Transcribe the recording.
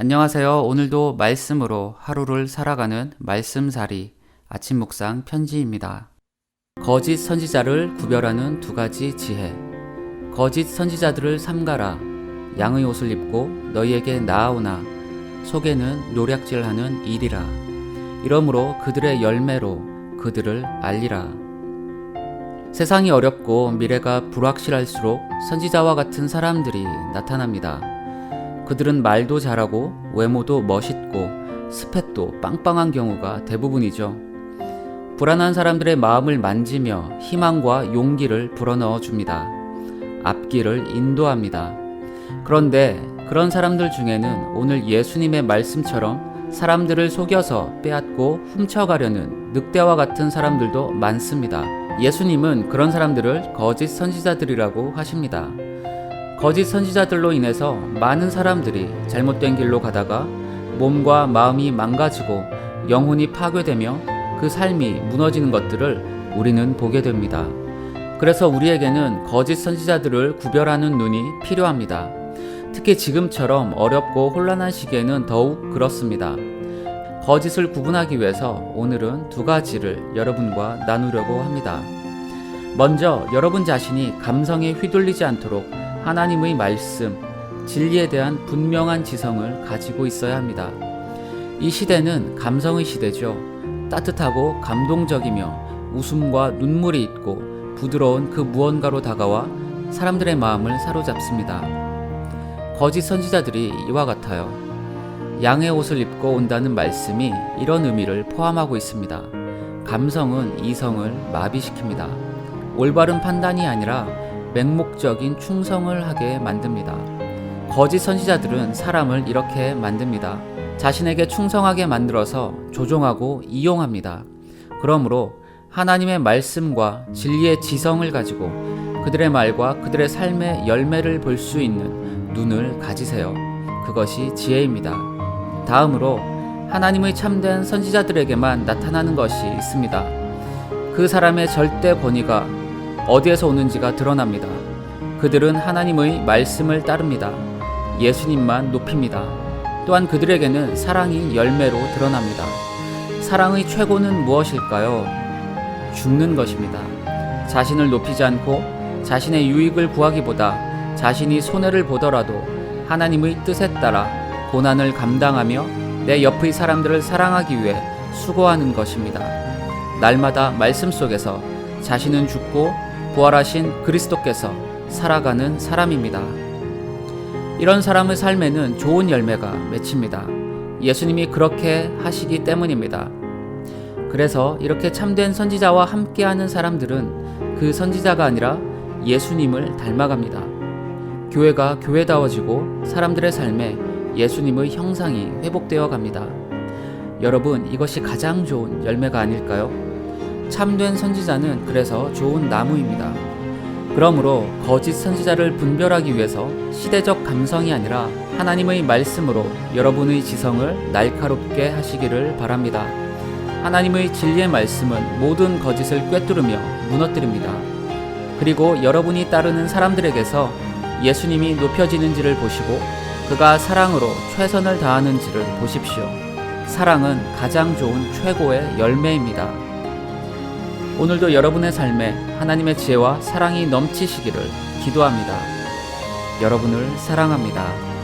안녕하세요. 오늘도 말씀으로 하루를 살아가는 말씀살이 아침 묵상 편지입니다. 거짓 선지자를 구별하는 두 가지 지혜. 거짓 선지자들을 삼가라. 양의 옷을 입고 너희에게 나아오나 속에는 노략질하는 일이라. 이러므로 그들의 열매로 그들을 알리라. 세상이 어렵고 미래가 불확실할수록 선지자와 같은 사람들이 나타납니다. 그들은 말도 잘하고 외모도 멋있고 스펙도 빵빵한 경우가 대부분이죠. 불안한 사람들의 마음을 만지며 희망과 용기를 불어넣어 줍니다. 앞길을 인도합니다. 그런데 그런 사람들 중에는 오늘 예수님의 말씀처럼 사람들을 속여서 빼앗고 훔쳐가려는 늑대와 같은 사람들도 많습니다. 예수님은 그런 사람들을 거짓 선지자들이라고 하십니다. 거짓 선지자들로 인해서 많은 사람들이 잘못된 길로 가다가 몸과 마음이 망가지고 영혼이 파괴되며 그 삶이 무너지는 것들을 우리는 보게 됩니다. 그래서 우리에게는 거짓 선지자들을 구별하는 눈이 필요합니다. 특히 지금처럼 어렵고 혼란한 시기에는 더욱 그렇습니다. 거짓을 구분하기 위해서 오늘은 두 가지를 여러분과 나누려고 합니다. 먼저 여러분 자신이 감성에 휘둘리지 않도록 하나님의 말씀, 진리에 대한 분명한 지성을 가지고 있어야 합니다. 이 시대는 감성의 시대죠. 따뜻하고 감동적이며 웃음과 눈물이 있고 부드러운 그 무언가로 다가와 사람들의 마음을 사로잡습니다. 거짓 선지자들이 이와 같아요. 양의 옷을 입고 온다는 말씀이 이런 의미를 포함하고 있습니다. 감성은 이성을 마비시킵니다. 올바른 판단이 아니라 맹목적인 충성을 하게 만듭니다. 거짓 선지자들은 사람을 이렇게 만듭니다. 자신에게 충성하게 만들어서 조종하고 이용합니다. 그러므로 하나님의 말씀과 진리의 지성을 가지고 그들의 말과 그들의 삶의 열매를 볼 수 있는 눈을 가지세요. 그것이 지혜입니다. 다음으로 하나님의 참된 선지자들에게만 나타나는 것이 있습니다. 그 사람의 절대 권위가 어디에서 오는지가 드러납니다. 그들은 하나님의 말씀을 따릅니다. 예수님만 높입니다. 또한 그들에게는 사랑이 열매로 드러납니다. 사랑의 최고는 무엇일까요? 죽는 것입니다. 자신을 높이지 않고 자신의 유익을 구하기보다 자신이 손해를 보더라도 하나님의 뜻에 따라 고난을 감당하며 내 옆의 사람들을 사랑하기 위해 수고하는 것입니다. 날마다 말씀 속에서 자신은 죽고 부활하신 그리스도께서 살아가는 사람입니다. 이런 사람의 삶에는 좋은 열매가 맺힙니다. 예수님이 그렇게 하시기 때문입니다. 그래서 이렇게 참된 선지자와 함께하는 사람들은 그 선지자가 아니라 예수님을 닮아갑니다. 교회가 교회다워지고 사람들의 삶에 예수님의 형상이 회복되어 갑니다. 여러분, 이것이 가장 좋은 열매가 아닐까요? 참된 선지자는 그래서 좋은 나무입니다. 그러므로 거짓 선지자를 분별하기 위해서 시대적 감성이 아니라 하나님의 말씀으로 여러분의 지성을 날카롭게 하시기를 바랍니다. 하나님의 진리의 말씀은 모든 거짓을 꿰뚫으며 무너뜨립니다. 그리고 여러분이 따르는 사람들에게서 예수님이 높여지는지를 보시고 그가 사랑으로 최선을 다하는지를 보십시오. 사랑은 가장 좋은 최고의 열매입니다. 오늘도 여러분의 삶에 하나님의 지혜와 사랑이 넘치시기를 기도합니다. 여러분을 사랑합니다.